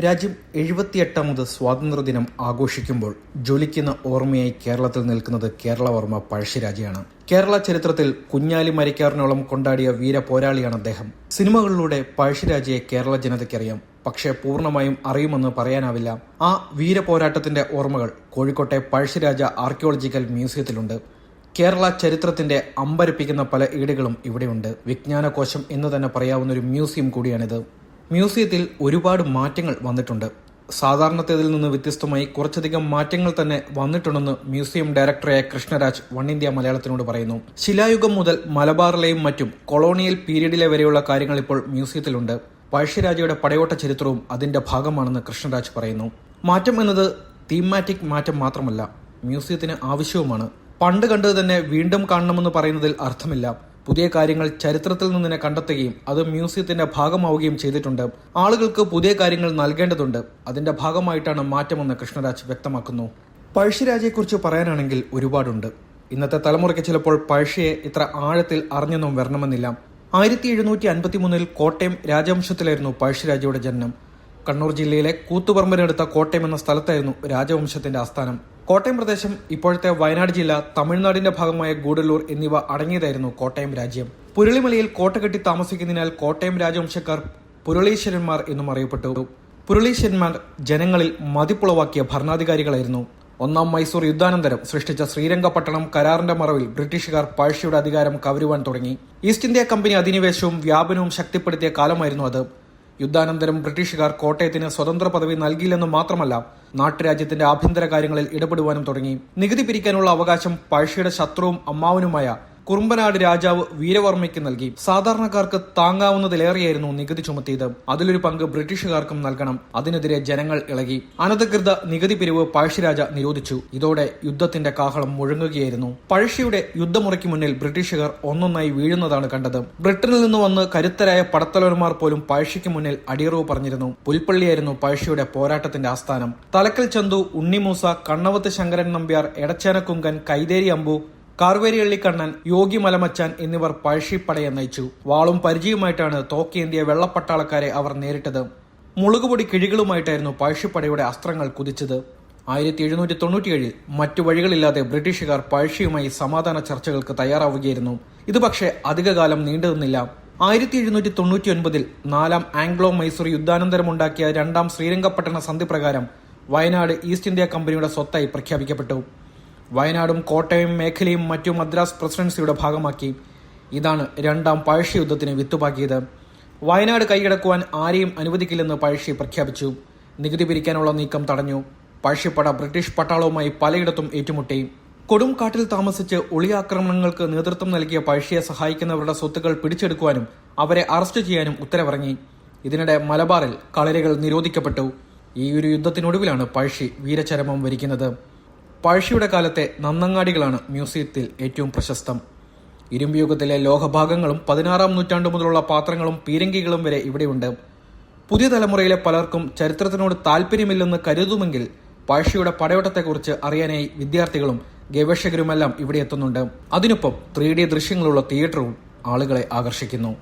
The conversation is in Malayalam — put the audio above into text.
രാജ്യം എഴുപത്തിയെട്ടാമത് സ്വാതന്ത്ര്യദിനം ആഘോഷിക്കുമ്പോൾ ജ്വലിക്കുന്ന ഓർമ്മയായി കേരളത്തിൽ നിൽക്കുന്നത് കേരളവർമ്മ പഴശ്ശിരാജയാണ്. കേരള ചരിത്രത്തിൽ കുഞ്ഞാലി മരിക്കാറിനോളം കൊണ്ടാടിയ വീര പോരാളിയാണ് അദ്ദേഹം. സിനിമകളിലൂടെ പഴശ്ശിരാജയെ കേരള ജനതയ്ക്കറിയാം. പക്ഷേ പൂർണമായും അറിയുമെന്ന് പറയാനാവില്ല. ആ വീര പോരാട്ടത്തിന്റെ ഓർമ്മകൾ കോഴിക്കോട്ടെ പഴശ്ശിരാജ ആർക്കിയോളജിക്കൽ മ്യൂസിയത്തിലുണ്ട്. കേരള ചരിത്രത്തിന്റെ അമ്പരപ്പിക്കുന്ന പല ഏടുകളും ഇവിടെയുണ്ട്. വിജ്ഞാനകോശം എന്ന് തന്നെ പറയാവുന്ന ഒരു മ്യൂസിയം കൂടിയാണിത്. മ്യൂസിയത്തിൽ ഒരുപാട് മാറ്റങ്ങൾ വന്നിട്ടുണ്ട്. സാധാരണത്തേതിൽ നിന്ന് വ്യത്യസ്തമായി കുറച്ചധികം മാറ്റങ്ങൾ തന്നെ വന്നിട്ടുണ്ടെന്ന് മ്യൂസിയം ഡയറക്ടറായ കൃഷ്ണരാജ് വൺ ഇന്ത്യ മലയാളത്തിനോട് പറയുന്നു. ശിലായുഗം മുതൽ മലബാറിലെയും മറ്റും കൊളോണിയൽ പീരീഡിലെ വരെയുള്ള കാര്യങ്ങൾ ഇപ്പോൾ മ്യൂസിയത്തിലുണ്ട്. പഴശ്ശിരാജയുടെ പടയോട്ട ചരിത്രവും അതിന്റെ ഭാഗമാണെന്ന് കൃഷ്ണരാജ് പറയുന്നു. മാറ്റം എന്നത് തീമാറ്റിക് മാറ്റം മാത്രമല്ല മ്യൂസിയത്തിന് ആവശ്യവുമാണ്. പണ്ട് കണ്ടത് തന്നെ വീണ്ടും കാണണമെന്ന് പറയുന്നതിൽ അർത്ഥമില്ല. പുതിയ കാര്യങ്ങൾ ചരിത്രത്തിൽ നിന്ന് കണ്ടെത്തുകയും അത് മ്യൂസിയത്തിന്റെ ഭാഗമാവുകയും ചെയ്തിട്ടുണ്ട്. ആളുകൾക്ക് പുതിയ കാര്യങ്ങൾ നൽകേണ്ടതുണ്ട്. അതിന്റെ ഭാഗമായിട്ടാണ് മാറ്റമെന്ന് കൃഷ്ണരാജ് വ്യക്തമാക്കുന്നു. പഴശ്ശിരാജയെക്കുറിച്ച് പറയാനാണെങ്കിൽ ഒരുപാടുണ്ട്. ഇന്നത്തെ തലമുറയ്ക്ക് ചിലപ്പോൾ പഴശ്ശിയെ ഇത്ര ആഴത്തിൽ അറിഞ്ഞെന്നും വരണമെന്നില്ല. ആയിരത്തി എഴുന്നൂറ്റി അൻപത്തി മൂന്നിൽ കോട്ടയം രാജവംശത്തിലായിരുന്നു പഴശ്ശിരാജയുടെ ജനനം. കണ്ണൂർ ജില്ലയിലെ കൂത്തുപറമ്പിനടുത്ത കോട്ടയം എന്ന സ്ഥലത്തായിരുന്നു രാജവംശത്തിന്റെ ആസ്ഥാനം. കോട്ടയം പ്രദേശം ഇപ്പോഴത്തെ വയനാട് ജില്ല തമിഴ്നാടിന്റെ ഭാഗമായ ഗൂഡല്ലൂർ എന്നിവ അടങ്ങിയതായിരുന്നു കോട്ടയം രാജ്യം. പുരളിമലയിൽ കോട്ട കെട്ടി താമസിക്കുന്നതിനാൽ കോട്ടയം രാജവംശക്കാർ പുരളീശ്വരന്മാർ എന്നും അറിയപ്പെട്ടു. പുരളീശ്വരന്മാർ ജനങ്ങളിൽ മതിപ്പുളവാക്കിയ ഭരണാധികാരികളായിരുന്നു. ഒന്നാം മൈസൂർ യുദ്ധാനന്തരം സൃഷ്ടിച്ച ശ്രീരംഗപട്ടണം കരാറിന്റെ മറവിൽ ബ്രിട്ടീഷുകാർ പഴശ്ശിയുടെ അധികാരം കവരുവാൻ തുടങ്ങി. ഈസ്റ്റ് ഇന്ത്യ കമ്പനി അധിനിവേശവും വ്യാപനവും ശക്തിപ്പെടുത്തിയ കാലമായിരുന്നു അത്. യുദ്ധാനന്തരം ബ്രിട്ടീഷുകാർ കോട്ടയത്തിന് സ്വതന്ത്ര പദവി നൽകിയില്ലെന്ന് മാത്രമല്ല നാട്ടുരാജ്യത്തിന്റെ ആഭ്യന്തര കാര്യങ്ങളിൽ ഇടപെടുവാനും തുടങ്ങി. നികുതി പിരിക്കാനുള്ള അവകാശം പഴശ്ശിയുടെ ശത്രുവും അമ്മാവനുമായ കുറുമ്പനാട് രാജാവ് വീരവർമ്മയ്ക്ക് നൽകി. സാധാരണക്കാർക്ക് താങ്ങാവുന്നതിലേറെയായിരുന്നു നികുതി ചുമത്തിയത്. അതിലൊരു പങ്ക് ബ്രിട്ടീഷുകാർക്കും നൽകണം. അതിനെതിരെ ജനങ്ങൾ ഇളകി. അനധികൃത നികുതി പിരിവ് പഴശ്ശിരാജ നിരോധിച്ചു. ഇതോടെ യുദ്ധത്തിന്റെ കാഹളം മുഴങ്ങുകയായിരുന്നു. പഴശ്ശിയുടെ യുദ്ധമുറയ്ക്ക് മുന്നിൽ ബ്രിട്ടീഷുകാർ ഒന്നൊന്നായി വീഴുന്നതാണ് കണ്ടത്. ബ്രിട്ടനിൽ നിന്ന് വന്ന് കരുത്തരായ പടത്തലവന്മാർ പോലും പഴശ്ശിക്ക് മുന്നിൽ അടിയറവ് പറഞ്ഞിരുന്നു. പുൽപ്പള്ളിയായിരുന്നു പഴശ്ശിയുടെ പോരാട്ടത്തിന്റെ ആസ്ഥാനം. തലക്കൽ ചന്തു ഉണ്ണിമൂസ കണ്ണവത്ത് ശങ്കരൻ നമ്പ്യാർ എടച്ചേനക്കുങ്കൻ കൈതേരി അമ്പു കാർവേരിയള്ളിക്കണ്ണൻ യോഗി മലമച്ചാൻ എന്നിവർ പഴശ്ശിപ്പടയെ നയിച്ചു. വാളും പരിചയമായിട്ടാണ് തോക്കേന്തിയ വെള്ളപ്പട്ടാളക്കാരെ അവർ നേരിട്ടത്. മുളുകുപൊടി കിഴികളുമായിട്ടായിരുന്നു പഴശ്ശിപ്പടയുടെ അസ്ത്രങ്ങൾ കുതിച്ചത്. ആയിരത്തി എഴുന്നൂറ്റി തൊണ്ണൂറ്റിയേഴിൽ മറ്റു വഴികളില്ലാതെ ബ്രിട്ടീഷുകാർ പഴശ്ശിയുമായി സമാധാന ചർച്ചകൾക്ക് തയ്യാറാവുകയായിരുന്നു. ഇത് പക്ഷേ അധികകാലം നീണ്ടുനിന്നില്ല. ആയിരത്തി എഴുന്നൂറ്റി തൊണ്ണൂറ്റി ഒൻപതിൽ നാലാം ആംഗ്ലോ മൈസൂർ യുദ്ധാനന്തരമുണ്ടാക്കിയ രണ്ടാം ശ്രീരംഗപട്ടണ സന്ധി പ്രകാരം വയനാട് ഈസ്റ്റ് ഇന്ത്യ കമ്പനിയുടെ സ്വത്തായി പ്രഖ്യാപിക്കപ്പെട്ടു. വയനാടും കോട്ടയം മേഖലയും മറ്റു മദ്രാസ് പ്രസിഡൻസിയുടെ ഭാഗമാക്കി. ഇതാണ് രണ്ടാം പഴശ്ശി യുദ്ധത്തിന് വിത്തുപാക്കിയത്. വയനാട് കൈയടക്കുവാൻ ആരെയും അനുവദിക്കില്ലെന്ന് പഴശ്ശി പ്രഖ്യാപിച്ചു. നികുതി പിരിക്കാനുള്ള നീക്കം തടഞ്ഞു. പഴശ്ശിപ്പട ബ്രിട്ടീഷ് പട്ടാളവുമായി പലയിടത്തും ഏറ്റുമുട്ടി. കൊടുംകാട്ടിൽ താമസിച്ച് ഒളിയാക്രമണങ്ങൾക്ക് നേതൃത്വം നൽകിയ പഴശ്ശിയെ സഹായിക്കുന്നവരുടെ സ്വത്തുക്കൾ പിടിച്ചെടുക്കുവാനും അവരെ അറസ്റ്റ് ചെയ്യാനും ഉത്തരവിറങ്ങി. ഇതിനിടെ മലബാറിൽ കളരികൾ നിരോധിക്കപ്പെട്ടു. ഈ ഒരു യുദ്ധത്തിനൊടുവിലാണ് പഴശ്ശി വീരചരമം വരിക്കുന്നത്. പഴശ്ശിയുടെ കാലത്തെ നന്നങ്ങാടികളാണ് മ്യൂസിയത്തിൽ ഏറ്റവും പ്രശസ്തം. ഇരുമ്പുയുഗത്തിലെ ലോഹഭാഗങ്ങളും പതിനാറാം നൂറ്റാണ്ടു മുതലുള്ള പാത്രങ്ങളും പീരങ്കികളും വരെ ഇവിടെയുണ്ട്. പുതിയ തലമുറയിലെ പലർക്കും ചരിത്രത്തിനോട് താല്പര്യമില്ലെന്ന് കരുതുമെങ്കിൽ പഴശ്ശിയുടെ പടയോട്ടത്തെക്കുറിച്ച് അറിയാനായി വിദ്യാർത്ഥികളും ഗവേഷകരുമെല്ലാം ഇവിടെ എത്തുന്നുണ്ട്. അതിനൊപ്പം ത്രീ ഡി ദൃശ്യങ്ങളുള്ള തിയേറ്ററും ആളുകളെ ആകർഷിക്കുന്നു.